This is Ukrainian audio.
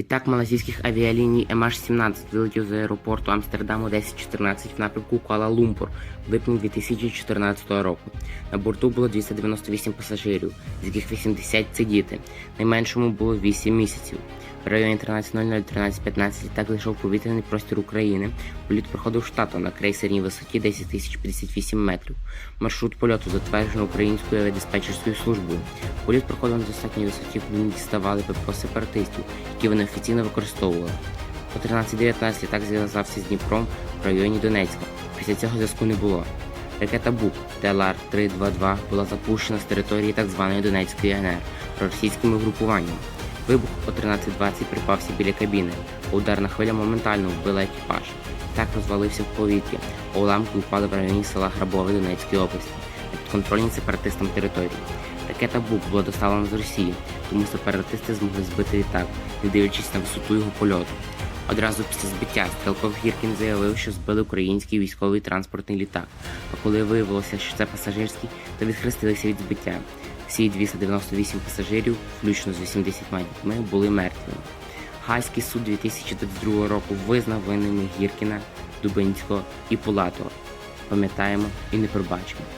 Літак малазійських авіаліній MH17 вилетів з аеропорту Амстердаму 1014 в напрямку Куала-Лумпур в липні 2014 року. На борту було 298 пасажирів, з яких 80 це діти. Найменшому було 8 місяців. В районі 13.00-13.15 літак зайшов повітряний простір України. Політ проходив штатом на крейсерній висоті 10 058 метрів. Маршрут польоту затверджено українською авіадиспетчерською службою. Політ проходив на достатній висоті, не діставали ППО сепаратистів, які вони офіційно використовували. О 13.19 літак зв'язався з Дніпром в районі Донецька. Після цього зв'язку не було. Ракета БУК ТЛР-322 була запущена з території так званої Донецької ГНР проросійськими групуваннями. Вибух о 13.20 припався біля кабіни. Ударна хвиля моментально вбила екіпаж. Так розвалився в повітрі, уламки упали в районі села Грабове Донецької області, на підконтрольній сепаратистам території. Ракета БУК була доставлена з Росії, тому сепаратисти змогли збити літак, не дивлячись на висоту його польоту. Одразу після збиття стрілков Гіркін заявив, що збили український військовий транспортний літак. А коли виявилося, що це пасажирський, то відхрестилися від збиття. Всі 298 пасажирів, включно з 80 дітьми, були мертвими. Гайський суд 2022 року визнав винними Гіркіна, Дубинського і Пулатова. Пам'ятаємо і не пробачимо.